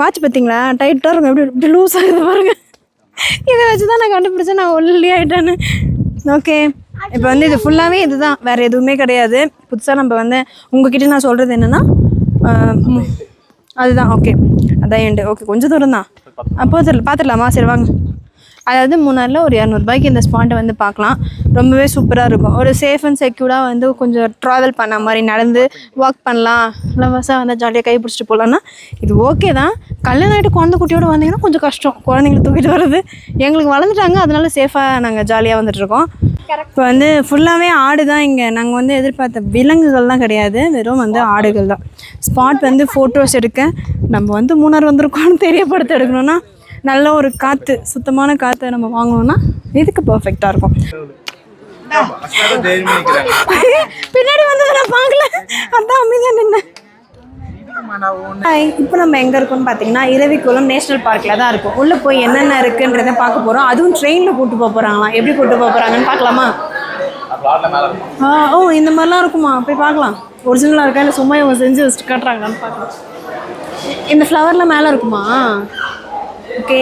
Watch பார்த்தீங்களா? டைட்டாக இருக்கும். எப்படி இப்படி லூஸ் ஆகுது பாருங்க. இதை வச்சு தான் நான் கண்டுபிடிச்சேன். நான் ஒல்லி ஆகிட்டேன்னு ஓகே இப்போ வந்து இது ஃபுல்லாகவே இதுதான். வேறு எதுவுமே கிடையாது. புதுசாக நம்ம வந்து உங்ககிட்ட நான் சொல்கிறது என்னென்னா அதுதான். ஓகே அதான் எண்டு ஓகே கொஞ்சம் தூரம் தான் அப்போ பார்த்துடலாமா? சரி வாங்க. அதாவது மூணாரில் ஒரு இரநூறுபாய்க்கு இந்த ஸ்பாட்டை வந்து பார்க்கலாம். ரொம்பவே சூப்பராக இருக்கும். ஒரு சேஃப் அண்ட் செக்யூர்டாக வந்து கொஞ்சம் ட்ராவல் பண்ண மாதிரி நடந்து வாக் பண்ணலாம். லவர்ஸாக வந்து ஜாலியாக கை பிடிச்சிட்டு போகலான்னா இது ஓகே தான். கல்யாணம் ஆகிட்டு குழந்தை குட்டியோட வந்தீங்கன்னா கொஞ்சம் கஷ்டம். குழந்தைங்கள தூக்கிட்டு வர்றது எங்களுக்கு வளர்ந்துட்டாங்க. அதனால சேஃபாக நாங்கள் ஜாலியாக வந்துட்டுருக்கோம் இப்போ வந்து ஃபுல்லாகவே ஆடு தான் இங்கே. நாங்கள் வந்து எதிர்பார்த்த விலங்குகள்லாம் கிடையாது. வெறும் வந்து ஆடுகள் தான். ஸ்பாட் வந்து ஃபோட்டோஸ் எடுக்க. நம்ம வந்து மூணார் வந்திருக்கோம்னு தெரியப்படுத்த எடுக்கணும்னா நல்ல ஒரு காற்று சுத்தமான காற்றை நம்ம வாங்கணும்னா இதுக்கு பர்ஃபெக்டாக இருக்கும். பின்னாடி வந்ததை நான் பார்க்கல. அதான் அமைதியாக நின்று இப்போ நம்ம எங்கே இருக்கோம்னு பார்த்தீங்கன்னா இரவிக்குளம் நேஷனல் பார்க்கில் தான் இருக்கும். உள்ளே போய் என்னென்ன இருக்குன்றதை பார்க்க போகிறோம் அதுவும் ட்ரெயினில் கூட்டு போக போகிறாங்களாம் எப்படி கூட்டு போக போகிறாங்கன்னு பார்க்கலாமா? ஆ ஓ இந்த மாதிரிலாம் இருக்குமா? போய் பார்க்கலாம். ஒரிஜினலாக இருக்கா? இல்லை சும்மா இவங்க செஞ்சு வச்சுட்டு காட்டுறாங்களான்னு பார்க்கலாம். இந்த ஃப்ளவர்லாம் மேலே இருக்குமா? ஓகே.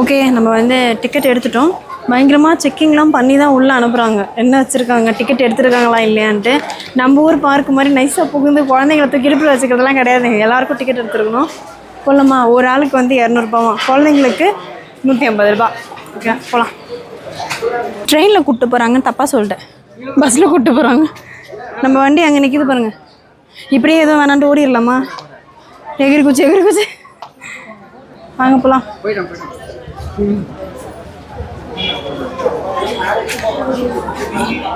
ஓகே நம்ம வந்து டிக்கெட் எடுத்துட்டோம். பயங்கரமாக செக்கிங்லாம் பண்ணி தான் உள்ளே அனுப்புகிறாங்க என்ன வச்சுருக்காங்க? டிக்கெட் எடுத்துருக்காங்களா இல்லையான்ட்டு. நம்ம ஊர் பார்க் மாதிரி நைஸாக புகுந்து குழந்தைங்கள தூக்கிட்டு வச்சுக்கிறதுலாம் கிடையாது. எல்லாருக்கும் டிக்கெட் எடுத்துருக்கணும். போகலாமா ஒரு ஆளுக்கு வந்து இரநூறுபாவா? குழந்தைங்களுக்கு நூற்றி ஐம்பது ரூபா. ஓகே போகலாம் ட்ரெயினில் கூப்பிட்டு போகிறாங்கன்னு தப்பாக சொல்லிட்டேன். பஸ்ஸில் கூப்பிட்டு போகிறாங்க நம்ம வண்டி அங்கே நிற்கிது பாருங்கள் இப்படியே எதுவும் வேணான்ட்டு ஓடிடலாமா எகிரி குச்சி எகிரி குச்சி வாங்க போகலாம்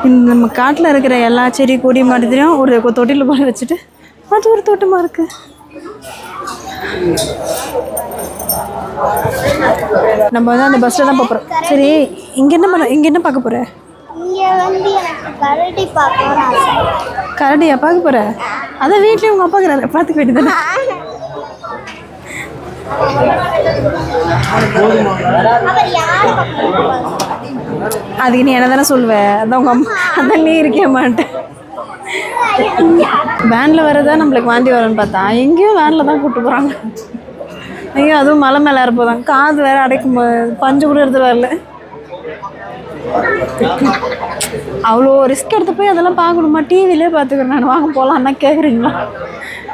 இந்த நம்ம காட்டில் இருக்கிற எல்லா செடி கொடி மரத்துலையும் ஒரு தொட்டியில் போய் வச்சுட்டு அது ஒரு தோட்டமாக இருக்கு. நம்ம வந்து அந்த பஸ்ஸில் தான் போகிறோம் சரி இங்கே என்ன பண்ண இங்கே என்ன பார்க்க போகிற கரடியா பார்க்க போகிற அதான் வீட்லேயும் உங்கள் அப்பா பார்த்துக்க வேண்டியதானே அதுக்கு நீ என்ன தானே சொல்லுவ? அதான் உங்கள் அம்மா அதான் நீ இருக்க மாட்டேன். வேனில் வரதா நம்மளுக்கு வாந்தி வரும்னு பார்த்தா எங்கேயும் வேனில் தான் கூப்பிட்டு போகிறாங்க ஐயோ அதுவும் மலை மேலே இருப்போதான் காது வேற அடைக்கும் போது பஞ்சு கூட எடுத்துட்டு வரல. அவ்வளோ ரிஸ்க் எடுத்து போய் அதெல்லாம் பார்க்கணுமா? டிவிலே பார்த்துக்கிறேன் நான். வாங்க போகலான்னா கேட்குறீங்களா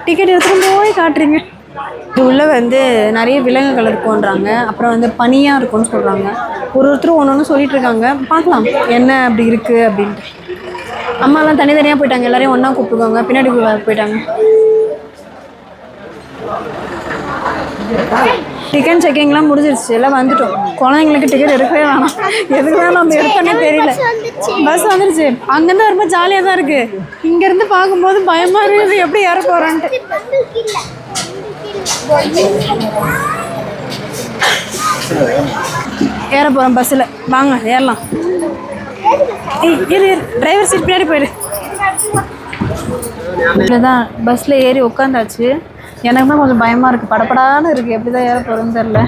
டிக்கெட் எடுத்துகிட்டு போய் காட்டுறீங்க. இது உள்ள வந்து நிறைய விலங்குகள் இருக்கும்ன்றாங்க. அப்புறம் வந்து பனியாக இருக்கும்னு சொல்கிறாங்க ஒரு ஒருத்தரும் ஒன்று ஒன்று சொல்லிட்டு இருக்காங்க. பார்க்கலாம். என்ன அப்படி இருக்குது அப்படின்ட்டு. அம்மாலாம் தனித்தனியாக போயிட்டாங்க. எல்லாரையும் ஒன்றா கூப்பிட்டுக்கோங்க. பின்னாடி போய் போயிட்டாங்க டிக்கெட் செக்கிங்லாம் முடிஞ்சிருச்சு. எல்லாம் வந்துட்டோம். குழந்தைங்களுக்கு டிக்கெட் எடுக்கவே வேணாம். எதுக்கு தான் நம்ம எடுத்தோன்னே தெரியல. பஸ் வந்துருச்சு. அங்கேருந்து வரும்போது ஜாலியாக தான் இருக்குது இங்கேருந்து பார்க்கும்போது பயமாக இருக்குது. எப்படி ஏற போகிறான்ட்டு ஏற போகிறோம் பஸ்ஸில் வாங்க ஏறலாம். ஏய் இரு டிரைவர் சீட் பின்னாடி போயிடு இப்படிதான் பஸ்ஸில் ஏறி உட்காந்தாச்சு எனக்கு தான் கொஞ்சம் பயமாக இருக்குது படப்படான்னு இருக்குது எப்படி தான் ஏற போகிறோன்னு தெரில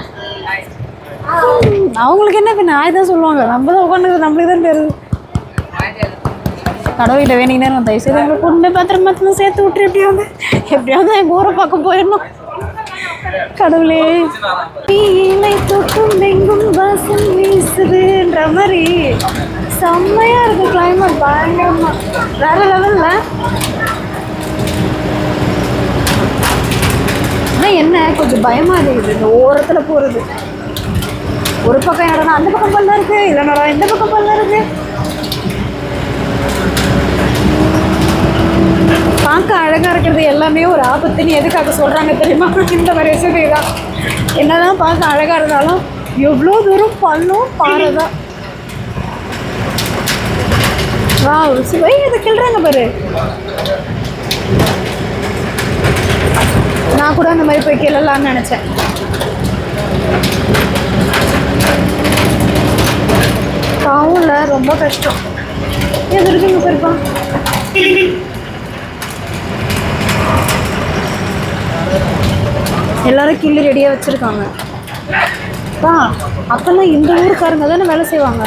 அவங்களுக்கு என்ன பின்ன? தான் சொல்லுவாங்க. நம்ம தான் உட்காந்துருக்கு நம்மளுக்கு தான் தெரியுது. கடவுள்கிட்ட வேணிக்கினே இருக்கும் தயவு செய்து எங்களை கொண்டு போய் பத்திரமா சேர்த்து விட்டுரு. எப்படியாவது எப்படியாவது எங்கள் ஊரை பக்கம் போயிடணும். கடவுளே. தீயிலை தொட்டும் எங்கும் வாசம் வீசுதுன்ற மாதிரி. செம்மையா இருக்கு கிளைமேட் பயங்கரமா. வேற லெவல்ல ஆனால் என்ன கொஞ்சம் பயமா இருக்குது. இந்த ஓரத்துல போறது. ஒரு பக்கம் என்னடா அந்த பக்கம் பல்ல இருக்கு. இல்லைனாடா இந்த பக்கம் பல்ல இருக்கு. பார்க்க அழகாக இருக்கிறது எல்லாமே ஒரு ஆபத்துன்னு எதுக்காக சொல்கிறாங்க தெரியுமா? இந்த மாதிரி விஷயத்தை தான் என்னதான் பார்க்க அழகாக இருந்தாலும் எவ்வளோ தூரம் பண்ணும் பாறை தான் வா சுவை இதை கிள்றாங்க பாரு. நான் கூட அந்த மாதிரி போய் கிளலாம்னு நினச்சேன். பாவம்ல ரொம்ப கஷ்டம். எது இருக்குங்க பெருப்பா? எல்லாரும் கிள்ளி ரெடியாக வச்சுருக்காங்க. அப்பா அப்போல்லாம் இந்த ஊருக்காரங்க தானே வேலை செய்வாங்க.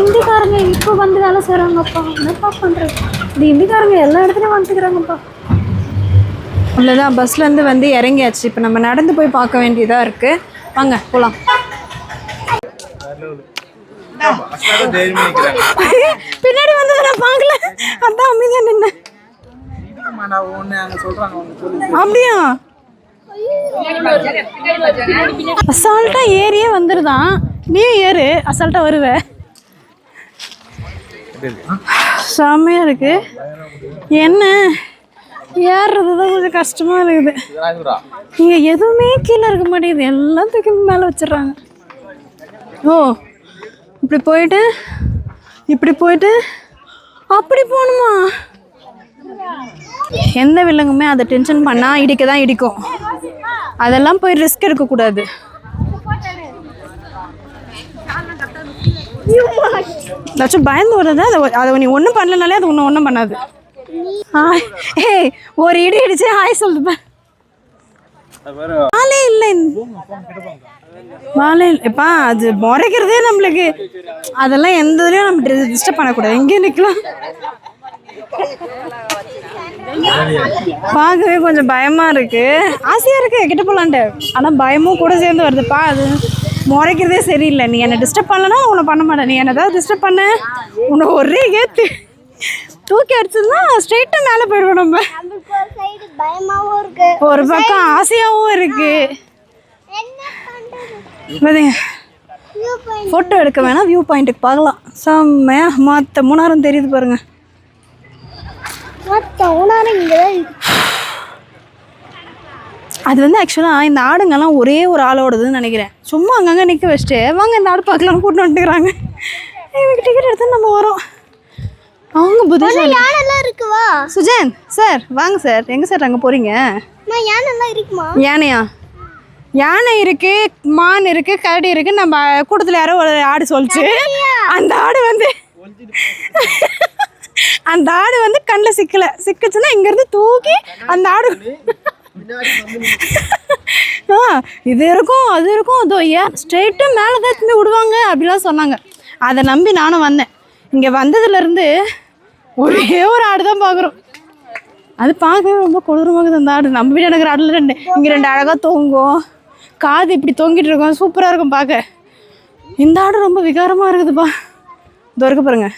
இந்திக்காரங்க இப்போ வந்து வேலை செய்கிறாங்கப்பா என்னப்பா பண்ணுறது இந்த இந்திக்காரங்க எல்லா இடத்துலையும் வந்துக்கிறாங்கப்பா அவ்வளோதான் பஸ்லேருந்து வந்து இறங்கியாச்சு. இப்போ நம்ம நடந்து போய் பார்க்க வேண்டியதாக இருக்குது வாங்க போகலாம் பின்னாடி வந்ததை நான் பார்க்கல. அதான் அமைதியாக நின்னேன். அப்படியா? அசால்ட்டாக ஏறியே வந்துருதான். நீ ஏறு அசால்ட்டாக வருவ. செம்மையாக இருக்கு. என்ன? ஏறுறது தான் கொஞ்சம் கஷ்டமாக இருக்குது. இங்கே எதுவுமே கீழே இருக்க மாட்டேங்குது. எல்லாம் தூக்கி மேலே வச்சிடுறாங்க. ஓ இப்படி போயிட்டு இப்படி போயிட்டு அப்படி போகணுமா? எந்த விலங்குமே அதை டென்ஷன் பண்ணால் இடிக்க தான் இடிக்கும். அதெல்லாம் போய் ரிஸ்க் எடுக்கக்கூடாது. ஏதாச்சும் பயந்து வருது அதை அதை நீ ஒன்றும் பண்ணலனாலே அது ஒன்றும் ஒன்றும் பண்ணாது. ஏய் ஒரு இடி இடிச்சு ஹாய் சொல்லுப்பேன் வாலே இல்லை. வாலே எப்பா அது முறைக்கிறதே நம்மளுக்கு. அதெல்லாம் எந்த இதுலையும் நம்ம டிஸ்டர்ப் பண்ணக்கூடாது. எங்கேயும் நிற்கலாம் பார்க்கவே கொஞ்சம் பயமாக இருக்குது ஆசையாக இருக்கு கிட்ட போகலான்ட்டு ஆனால் பயமும் கூட சேர்ந்து வருதுப்பா அது முறைக்கிறதே சரியில்லை. நீ என்னை டிஸ்டர்ப் பண்ணலன்னா உன்னை பண்ண மாட்டேன். நீ என்ன ஏதாவது டிஸ்டர்ப் பண்ண? உன்னை ஒரே கேத்து தூக்கி அடிச்சதுன்னா ஸ்ட்ரெயிட்டாக மேலே போயிடுவோம் நம்ம. ஒரு பக்கம் ஆசையாகவும் இருக்கு. ஃபோட்டோ எடுக்க வேணாம். வியூ பாயிண்ட்டுக்கு பார்க்கலாம். செம்மையா. மற்ற மூணாரம் தெரியுது பாருங்கள் உணாரம் இங்கே தான் அது வந்து ஆக்சுவலாக இந்த ஆடுங்கெல்லாம் ஒரே ஒரு ஆளோடதுன்னு நினைக்கிறேன். சும்மா அங்கங்கே நிற்க வச்சுட்டு வாங்க இந்த ஆடு பார்க்கலாம் கூட்டு வந்துட்டுக்கிறாங்க இவங்க டிக்கெட் எடுத்து நம்ம வரோம். அவங்க புத்திசாலி யானெல்லாம் இருக்குவா சுஜன் சார் வாங்க சார். எங்கே சார் அங்கே போகிறீங்க யானெல்லாம் இருக்குமா? யானையா? யானை இருக்கு மான் இருக்கு கரடி இருக்கு. நம்ம கூட்டத்தில் யாரோ ஒரு ஆடு சொல்லிச்சு. அந்த ஆடு வந்து அந்த ஆடு வந்து கண்ணில் சிக்கல. சிக்கிச்சுன்னா இங்கேருந்து தூக்கி அந்த ஆடு ஆ இது இருக்கும் அது இருக்கும். அதோ ஏன்? ஸ்ட்ரெயிட்டாக மேலே தான் திரும்பி விடுவாங்க அப்படிலாம் சொன்னாங்க. அதை நம்பி நானும் வந்தேன். இங்கே வந்ததுலேருந்து ஒரே ஒரு ஆடு தான் பார்க்குறோம் அது பார்க்கவே ரொம்ப கொடூரமாகுது அந்த ஆடு. நம்ம வீடு எனக்கு ஆடில் ரெண்டு. இங்கே ரெண்டு அழகாக தொங்கும். காது இப்படி தொங்கிட்டு இருக்கும். சூப்பராக இருக்கும் பார்க்க. இந்த ஆடு ரொம்ப விகாரமாக இருக்குதுப்பா. இதோ பாருங்கள்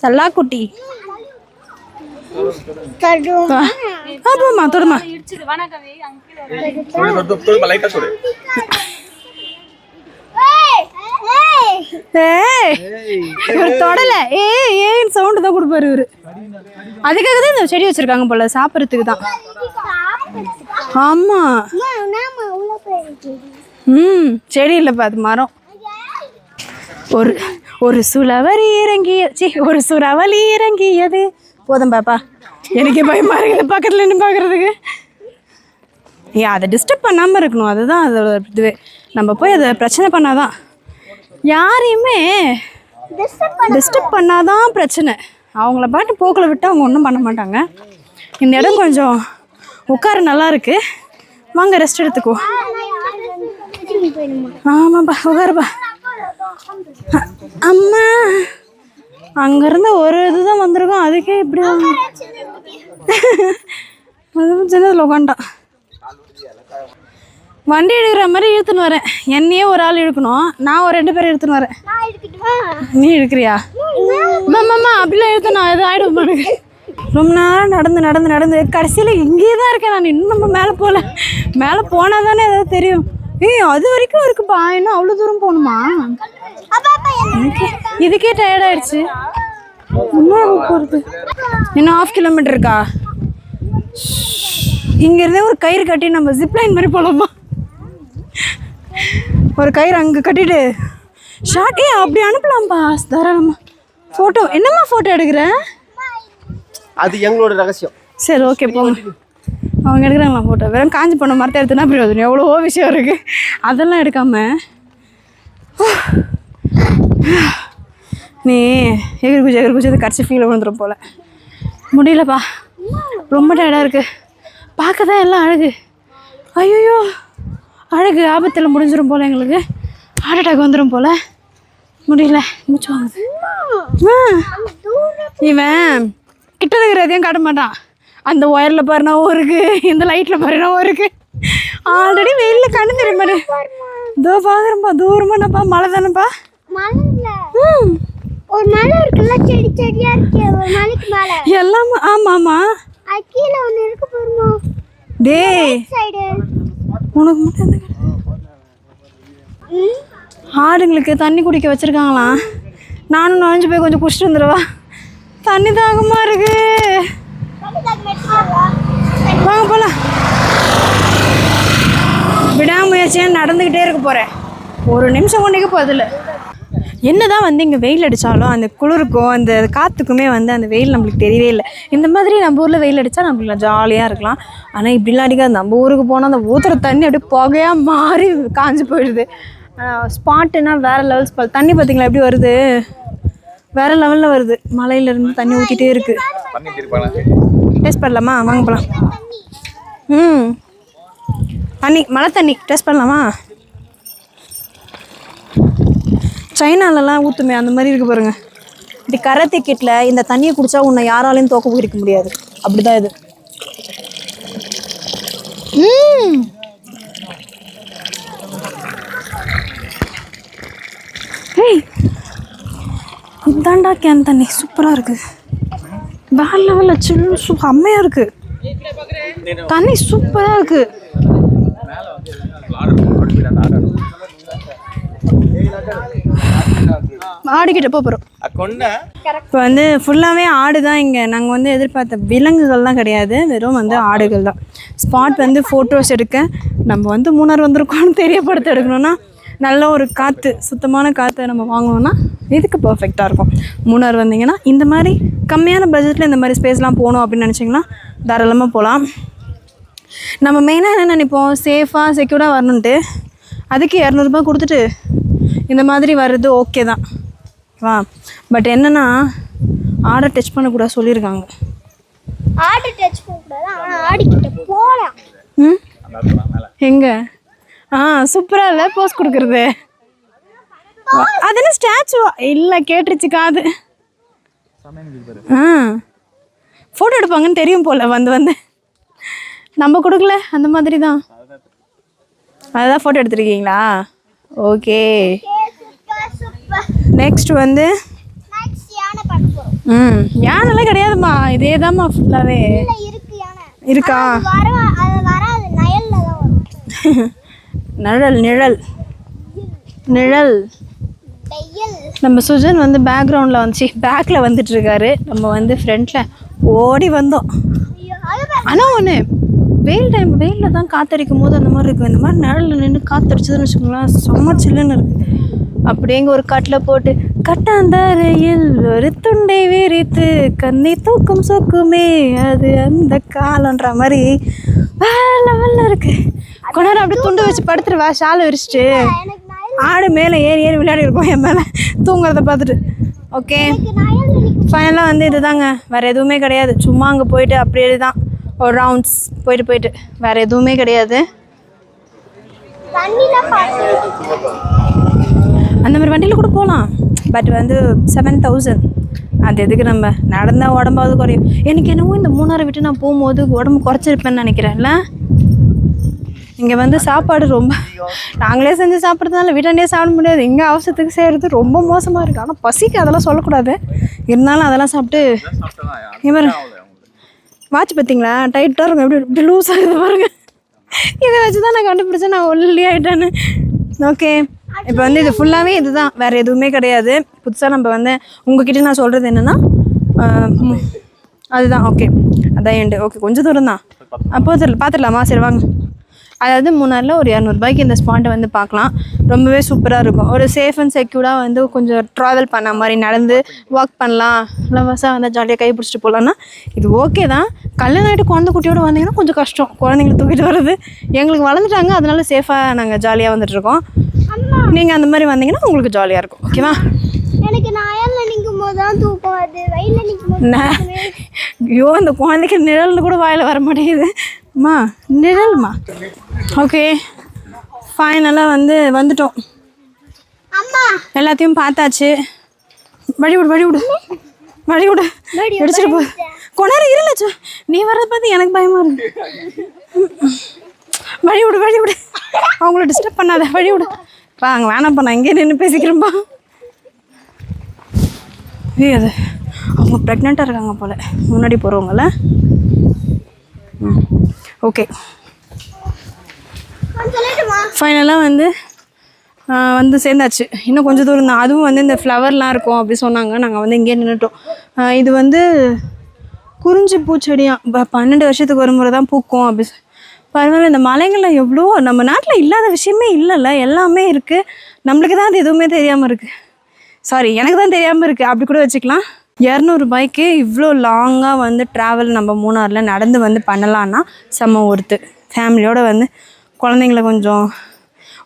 சல்லாக்குட்டி. கடும் ஆ போம்மா தொடுமா. தொடல. ஏய் ஏன் சவுண்டு தான் கொடுப்பாரு இவரு. அதுக்காக தான் இந்த செடி வச்சிருக்காங்க போல சாப்பிட்றதுக்கு தான். ஆமா. ம் செடி இல்லைப்பா அது மரம். ஒரு ஒரு சுலவரி இறங்கிய சி ஒரு சுறவலி இறங்கியது. போதும் பாப்பா. எனக்கே பயமா இருக்குது பக்கத்தில் நின்று பார்க்கறதுக்கு ஏன் அதை டிஸ்டர்ப் பண்ணாமல் இருக்கணும். அதுதான் அதோட இதுவே. நம்ம போய் அதை பிரச்சனை பண்ணாதான். யாரையுமே டிஸ்டர்ப் பண்ணாதான் பிரச்சனை. அவங்கள பாட்டு போக்கில் விட்டு அவங்க ஒன்றும் பண்ண மாட்டாங்க. இந்த இடம் கொஞ்சம் உட்கார நல்லா இருக்கு. வாங்க ரெஸ்ட் எடுத்துக்கோ ஆமாப்பா உட்காருப்பா. அம்மா அங்கேருந்து ஒரு இதுதான் வந்திருக்கோம். அதுக்கே இப்படி அதுவும் சின்னதில் உட்காண்டான் வண்டி எடுக்கிற மாதிரி இழுத்துன்னு வரேன். என்னையே ஒரு ஆள் இழுக்கணும். நான் ஒரு ரெண்டு பேரும் இழுத்துன்னு வரேன். நீ இழுக்கிறியா? அம்மா அப்படிலாம் இழுத்து நான் எதுவும் ஆகிடும் எனக்கு ரொம்ப நேரம் நடந்து நடந்து நடந்து. கடைசியில் இங்கேயே தான் இருக்கேன் நான். இன்னும் நம்ம மேலே போகல. மேலே போனால் தானே ஏதாவது தெரியும். ஏய் அது வரைக்கும் இருக்குப்பா. இன்னும் அவ்வளோ தூரம் போகணுமா? இதுக்கே இதுக்கே டயர்ட் ஆயிடுச்சு. இன்னும் போகிறது இன்னும் ஹாஃப் கிலோமீட்டர் இருக்கா? இங்கேருந்தே ஒரு கயிறு கட்டி நம்ம ஜிப்லைன் மாதிரி போகலாமா ஒரு கயிறு அங்கே கட்டிட்டு ஷார்ட் ஏ அப்படி அனுப்பலாம்ப்பா. தாராளமாக ஃபோட்டோ என்னம்மா ஃபோட்டோ எடுக்கிற? அது எங்களோட ரகசியம். சரி ஓகே போங்க. அவங்க எடுக்கிறாங்களா ஃபோட்டோ வெறும் காஞ்சி போன மரத்தை எடுத்துனா பிரயோஜனம் எவ்வளவோ விஷயம் இருக்குது அதெல்லாம் எடுக்காம. நீ எகிர் குச்சி எகிர் குச்சி கடிச்சு ஃபீல் விழுந்துடும் போல. முடியலப்பா. ரொம்ப டயர்டாக இருக்குது பார்க்க தான் எல்லாம் அழகு. ஐயோ அழகு ஆபத்தில் முடிஞ்சிடும் போல் எங்களுக்கு. ஹார்ட் அட்டாக் வந்துடும் போல். முடியல மூச்சு வாங்குது. ஆ. இவன் கிட்ட இருக்கிறதையும் காட்ட மாட்டான். அந்த ஒயரில் பாருனாவும் இருக்குது இந்த லைட்டில் பாருனாவும் இருக்குது ஆல்ரெடி வெயிலில் கண்ணு தெரியும் பாரு இதோ பார்க்குறேன்ப்பா தூரமானப்பா மழை தானேப்பா? ஒரு மலை இருக்குல்ல செடி செடியா இருக்கு ஒரு மலைக்கு மேல. எல்லாம் ஆமாம் அது கீழே ஒண்ணு இருக்கு பாருமா டேய். உனக்கு மட்டும்? ஆடுங்களுக்கு தண்ணி குடிக்க வச்சிருக்காங்களாம். நானும் நுழைஞ்சு போய் கொஞ்சம் குடிச்சிட்டு வந்துடுவா. தண்ணி தாகமாக இருக்கு. வாங்க போகலாம் விடாமுயற்சியாக நடந்துக்கிட்டே இருக்க போகிறேன் ஒரு நிமிஷம் கொண்டிக்க போதில்ல என்னதான் வந்து இங்கே வெயில் அடித்தாலும் அந்த குளிருக்கும் அந்த காற்றுக்குமே வந்து அந்த வெயில் நம்மளுக்கு தெரியவே இல்லை. இந்த மாதிரி நம்ம ஊரில் வெயில் அடித்தா நம்மளுக்கு ஜாலியாக இருக்கலாம். ஆனால் இப்படிலாம் அடிக்காது. நம்ம ஊருக்கு போனால் அந்த ஊற்றுற தண்ணி அப்படியே புகையாக மாறி காஞ்சு போயிடுது. ஸ்பாட்டுனா வேறு லெவல் ஸ்பாட் தண்ணி பார்த்தீங்களா எப்படி வருது? வேறு லெவலில் வருது. மலையிலேருந்து தண்ணி ஊற்றிட்டே இருக்குது டேஸ்ட் பண்ணலாமா? வாங்க போகலாம் ம். தண்ணி மழை தண்ணி. டேஸ்ட் பண்ணலாமா? சைனாலலாம் ஊற்றுமே அந்த மாதிரி இருக்குது பாருங்க. இப்படி கரை திக்கெட்டில் இந்த தண்ணியை குடித்தா உன்னை யாராலையும் தோக்க பிடிக்க முடியாது. அப்படிதான் இது. இதாண்டா கேன் தண்ணி. சூப்பராக இருக்குது வேற லெவலில் சில்லு சூ செம்மையாக இருக்குது தண்ணி சூப்பராக இருக்குது ஆடிக்கிட்ட போகிறோம் இப்போ வந்து ஃபுல்லாகவே ஆடு தான் இங்கே. நாங்கள் வந்து எதிர்பார்த்த விலங்குகள்லாம் கிடையாது. வெறும் வந்து ஆடுகள் தான். ஸ்பாட் வந்து ஃபோட்டோஸ் எடுக்க. நம்ம வந்து மூணார் வந்திருக்கோம்னு தெரியப்படுத்த எடுக்கணும்னா நல்ல ஒரு காற்று சுத்தமான காற்றை நம்ம வாங்கணும்னா இதுக்கு பர்ஃபெக்டாக இருக்கும். மூணார் வந்தீங்கன்னா இந்த மாதிரி கம்மியான பட்ஜெட்டில் இந்த மாதிரி ஸ்பேஸ்லாம் போகணும் அப்படின்னு நினச்சிங்கன்னா தாராளமாக போகலாம் நம்ம மெயினாக என்ன நினைப்போம்? சேஃபாக செக்யூர்டாக வரணுன்ட்டு அதுக்கு இரநூறுபா கொடுத்துட்டு இந்த மாதிரி வர்றது ஓகே தான். வா. பட் என்னென்னா ஆடை டச் பண்ணக்கூடாது சொல்லியிருக்காங்க. ஆடு டச் பண்ணக்கூடாது? ஆனா ஆடிக்கிட்ட போலாம். ம்? எங்கே? ஆ சூப்பராக இல்லை போஸ் கொடுக்குறது. அது என்ன ஸ்டாச்சு இல்லை கேட்டுருச்சு காது. ஆ. ஃபோட்டோ எடுப்பாங்கன்னு தெரியும் போல் வந்து வந்து. நம்ம கொடுக்கல அந்த மாதிரி தான். அதுதான். ஃபோட்டோ எடுத்துருக்கீங்களா? ஓகே. நெக்ஸ்ட் வந்து? ம். யானெல்லாம் கிடையாதும்மா. இதே தான்மா ஃபுல்லாகவே இருக்கு? நிழல் நிழல். நிழல். நம்ம சுஜன் வந்து பேக்ரவுண்டில் வந்துச்சு பேக்கில் வந்துட்டு இருக்காரு. நம்ம வந்து ஃப்ரண்ட்டில் ஓடி வந்தோம். ஆனால் ஒன்று வெயில் டைம் வெயிலில் தான் காத்தடிக்கும் போது அந்த மாதிரி இருக்கும். இந்த மாதிரி நிழலில் நின்று காத்தடிச்சதுன்னு வச்சுக்கோங்களேன் செம்ம சில்லுன்னு இருக்குது அப்படியே ஒரு கட்டில் போட்டு கட்டாந்தரையில் ஒரு துண்டை விரித்து கண்ணை தூக்கும் சொக்குமே அது அந்த காலன்ற மாதிரி. வேலை வேலை இருக்கு. கொஞ்ச நேரம் அப்படியே துண்டு வச்சு படுத்துருவா ஷாலை விரிச்சிட்டு. ஆடு மேலே ஏறி ஏறி விளையாடி இருப்போம் என் மேலே தூங்குறத பார்த்துட்டு. ஓகே ஃபைனலாக வந்து இதுதாங்க. வேறு எதுவுமே கிடையாது. சும்மா அங்கே போயிட்டு அப்படியே தான் ஒரு ரவுண்ட்ஸ் போயிட்டு போயிட்டு. வேறு எதுவுமே கிடையாது. அந்த மாதிரி வண்டியில் கூட போகலாம் பட் வந்து செவன் தௌசண்ட் அது எதுக்கு நம்ம? நடந்தால் உடம்பாவது குறையும். எனக்கு என்னவோ இந்த மூணாரை விட்டு நான் போகும்போது உடம்பு குறைச்சிருப்பேன்னு நினைக்கிறேன்ல. இங்கே வந்து சாப்பாடு ரொம்ப நாங்களே செஞ்சு சாப்பிட்றதுனால வீட்டாண்டே சாப்பிட முடியாது. இங்கே அவசரத்துக்கு செய்கிறது ரொம்ப மோசமாக இருக்குது ஆனால் பசிக்கு அதெல்லாம் சொல்லக்கூடாது. இருந்தாலும் அதெல்லாம் சாப்பிட்டு இவர் வாட்ச் பார்த்தீங்களா? டைட்டாக இருக்கும். எப்படி இப்படி லூஸ் ஆகுது பாருங்க. இதை வச்சு தான் நான் கண்டுபிடிச்சேன். நான் ஒல்லி ஆகிட்டேன்னு ஓகே இப்போ வந்து இது ஃபுல்லாகவே இதுதான். வேறு எதுவுமே கிடையாது. புதுசாக நம்ம வந்து உங்ககிட்ட நான் சொல்கிறது என்னென்னா அதுதான். ஓகே அதான் எண்டு ஓகே கொஞ்சம் தூரம் தான் அப்போ தெரியல பார்த்துடலாமா? சரி வாங்க. அதாவது மூணாரில் ஒரு இரநூறுபாய்க்கு இந்த ஸ்பாட்டை வந்து பார்க்கலாம். ரொம்பவே சூப்பராக இருக்கும். ஒரு சேஃப் அண்ட் செக்யூர்டாக வந்து கொஞ்சம் ட்ராவல் பண்ண மாதிரி நடந்து வாக் பண்ணலாம். லவஸாக வந்து ஜாலியாக கை பிடிச்சிட்டு போகலான்னா இது ஓகே தான். கல்யாணம் ஆகிட்டு குழந்தை குட்டியோட வந்தீங்கன்னா கொஞ்சம் கஷ்டம். குழந்தைங்களை தூக்கிட்டு வர்றது. எங்களுக்கு வளர்ந்துட்டாங்க அதனால சேஃபாக நாங்கள் ஜாலியாக வந்துட்டுருக்கோம் நீங்கள் அந்த மாதிரி வந்தீங்கன்னா உங்களுக்கு ஜாலியாக இருக்கும். ஓகேவா எனக்கு நயல்ல நிற்கும் போது தான் தூக்கம் வருது. வெயில்ல நிற்கும் போது ஐயோ இந்த குழந்தைக்கு நிழல்னு கூட வாயில் வர மாட்டேங்குது. அம்மா நிழல்மா? ஓகே ஃபைனலாக வந்து வந்துட்டோம். அம்மா. எல்லாத்தையும் பார்த்தாச்சு. வழி விடு வழி விடு வழி விடு இடிச்சிட்டு போ கொண்டாரு இருலச்சு நீ வர்றத பார்த்து எனக்கு பயமா இருக்கு. வழி விடு வழி விடு அவங்கள டிஸ்டர்ப் பண்ணாத. வழி விடு பா அங்கே வேணாம்ப்பா நான் இங்கே நின்று பேசிக்கிறேன்ப்பா ஏய் அது அவங்க ப்ரெக்னெண்ட்டாக இருக்காங்க போல். முன்னாடி போகிறவங்கள ம். ஓகே. ஃபைனலாக வந்து வந்து சேர்ந்தாச்சு. இன்னும் கொஞ்சம் தூரம் தான் அதுவும் வந்து இந்த ஃப்ளவர்லாம் இருக்கும் அப்படி சொன்னாங்க. நாங்கள் வந்து இங்கேயே நின்றுட்டோம் இது வந்து குறிஞ்சி பூச்செடியாம் ப- பன்னெண்டு வருஷத்துக்கு ஒரு முறை தான் பூக்கும் அப்படி பரவாயில்ல இந்த மலைகளில் எவ்வளோ நம்ம நாட்டில் இல்லாத விஷயமே இல்லைல்ல. எல்லாமே இருக்குது நம்மளுக்கு தான் அது எதுவுமே தெரியாமல் இருக்குது சாரி எனக்கு தான் தெரியாமல் இருக்குது அப்படி கூட வச்சுக்கலாம். இரநூறுபாய்க்கு இவ்வளோ லாங்காக வந்து ட்ராவல் நம்ம மூணாரில் நடந்து வந்து பண்ணலான்னா செம்ம ஒருத்து ஃபேமிலியோடு வந்து குழந்தைங்கள கொஞ்சம்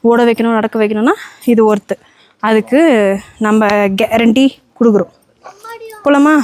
ஓட வைக்கணும் நடக்க வைக்கணும்னா இது ஒர்த்து அதுக்கு நம்ம கேரண்டி கொடுக்குறோம். போலாமா?